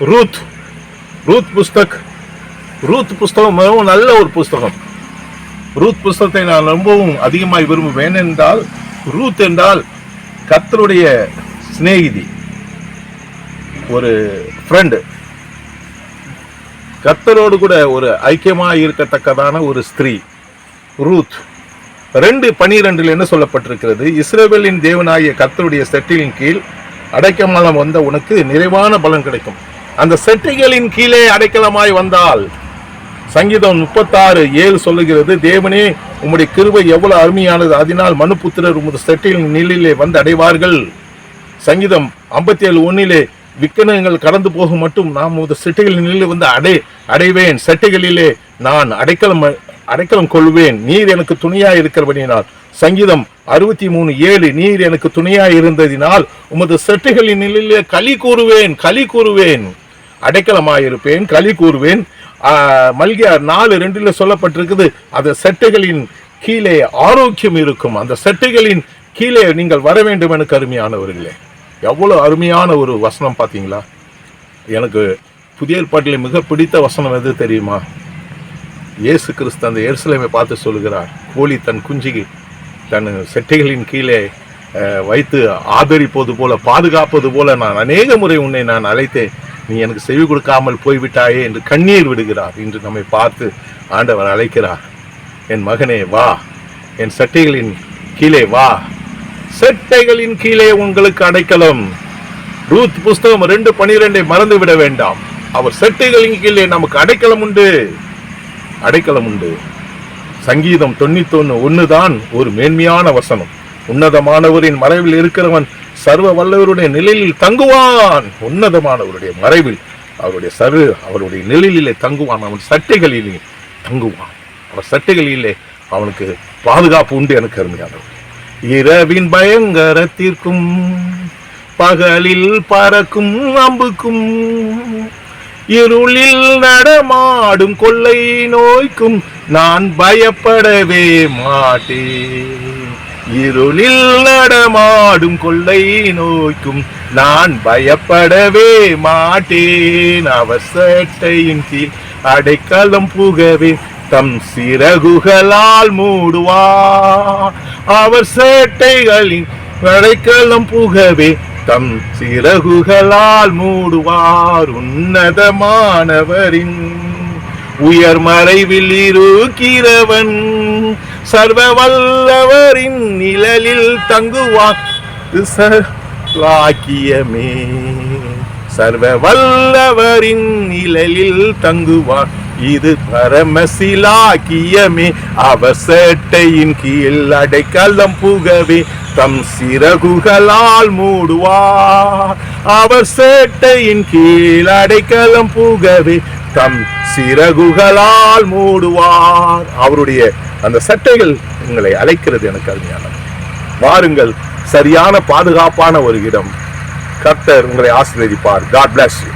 Ruth Ruth Pustak Ruth புஸ்தகம் மிகவும் நல்ல ஒரு புஸ்தகம். ரூத் புஸ்தகத்தை நான் ரொம்பவும் அதிகமாய் விரும்புவேன். என்றால் ரூத் என்றால் கத்தருடைய சிநேகிதி ஒரு ஃப்ரெண்டு கத்தரோடு கூட ஒரு ஐக்கியமாக இருக்கத்தக்கதான ஒரு ஸ்திரீ ரூத். ரெண்டு பனிரெண்டில் என்ன சொல்லப்பட்டிருக்கிறது? இஸ்ரேவேலின் தேவனாகிய கத்தருடைய செட்டிலின் கீழ் அடைக்கமலம் வந்த உனக்கு நிறைவான பலன் கிடைக்கும். அந்த செட்டிகளின் கீழே அடைக்கலமாய் வந்தால் சங்கீதம் முப்பத்தாறு ஏழு சொல்லுகிறது தேவனே உம்முடைய கிருபை எவ்வளவு அருமையானது. அதனால் மனுபுத்திரர் உமது செட்டிலின் நிலையிலே வந்து அடைவார்கள். சங்கீதம் ஐம்பத்தி ஏழு ஒன்னிலே விக்கனங்கள் கடந்து போகும் மட்டும் நாம் உமது செட்டிகளின் நிலையில் வந்து அடை அடைவேன். செட்டைகளிலே நான் அடைக்கலம் அடைக்கலம் கொள்வேன். நீர் எனக்கு துணையாக இருக்கிறபடினால் சங்கீதம் அறுபத்தி மூணு ஏழு நீர் எனக்கு துணையாக இருந்ததினால் உமது செட்டைகளின் நிலையிலே களி கூறுவேன் களி கூறுவேன். அடைக்கலமாயிருப்பேன் களி கூறுவேன். மல்கியார் நாலு ரெண்டில் சொல்லப்பட்டிருக்குது. அந்த செட்டைகளின் கீழே ஆரோக்கியம் இருக்கும். அந்த செட்டைகளின் கீழே நீங்கள் வர வேண்டும் எனக்கு அருமையானவர்களே எவ்வளோ அருமையான ஒரு வசனம் பார்த்தீங்களா? எனக்கு புதிய ஏற்பாட்டில் மிக பிடித்த வசனம் எது தெரியுமா? இயேசு கிறிஸ்து அந்த எருசலேமை பார்த்து சொல்லுகிறார். கோழி தன் குஞ்சுக்கு தன் செட்டைகளின் கீழே வைத்து ஆதரிப்பது போல பாதுகாப்பது போல நான் அநேக முறை உன்னை நான் அழைத்தேன். நீ எனக்கு செவி கொடுக்காமல் போய்விட்டாயே என்று கண்ணீர் விடுகிறார். இன்று நம்மை பார்த்து ஆண்டவர் அழைக்கிறார். என் மகனே வா. என் சட்டைகளின் கீழே வா. செட்டைகளின் கீழே உங்களுக்கு அடைக்கலம். ரூத் புஸ்தகம் ரெண்டு பனிரெண்டை மறந்து விட வேண்டாம். அவர் செட்டைகளின் கீழே நமக்கு அடைக்கலம் உண்டு. அடைக்கலம் உண்டு. சங்கீதம் தொண்ணித்தொன்னு ஒன்று தான் ஒரு மேன்மையான வசனம். உன்னதமானவரின் மறைவில் இருக்கிறவன் சர்வ வல்லவருடைய நிலையில் தங்குவான். உன்னதமானவருடைய மறைவில் அவருடைய சர்வ அவருடைய நிழலிலே தங்குவான். அவன் சட்டைகளிலே தங்குவான். அவன் சட்டைகளிலே அவனுக்கு பாதுகாப்பு உண்டு எனக்கு அருமையானவர். இரவின் பயங்கரத்திற்கும் பகலில் பறக்கும் அம்புக்கும் இருளில் நடமாடும் கொள்ளை நோய்க்கும் நான் பயப்படவே மாட்டேன். இருளில் நடமாடும் கொள்ளை நோய்க்கும் நான் பயப்படவே மாட்டேன். அவர் சட்டையின் கீழ் அடைக்கலம் புகவே தம் சிறகுகளால் மூடுவார் அவர் சேட்டைகளின் அடைக்கலம் புகவே தம் சிறகுகளால் மூடுவார். உன்னதமானவரின் உயர் மறைவில் இருக்கிறவன் சர்வ வல்லவரின் நிழலில் தங்குவான் வாக்கியமே சர்வ வல்லவரின் நிழலில் தங்குவான் இது பரமசிலாக்கியமே. அவர் சேட்டையின் கீழ் அடைக்கலம் புகவே. தம் சிறகுகளால் மூடுவார் அவர் சேட்டையின் கீழ் அடைக்கலம் புகவே. தம் சிறகுகளால் மூடுவார். அவருடைய அந்த சட்டைகள் உங்களை அழைக்கிறது எனக்கு அருமையானது. வாருங்கள் சரியான பாதுகாப்பான ஒரு இடம். கர்த்தர் உங்களை ஆசீர்வதிப்பார். God bless you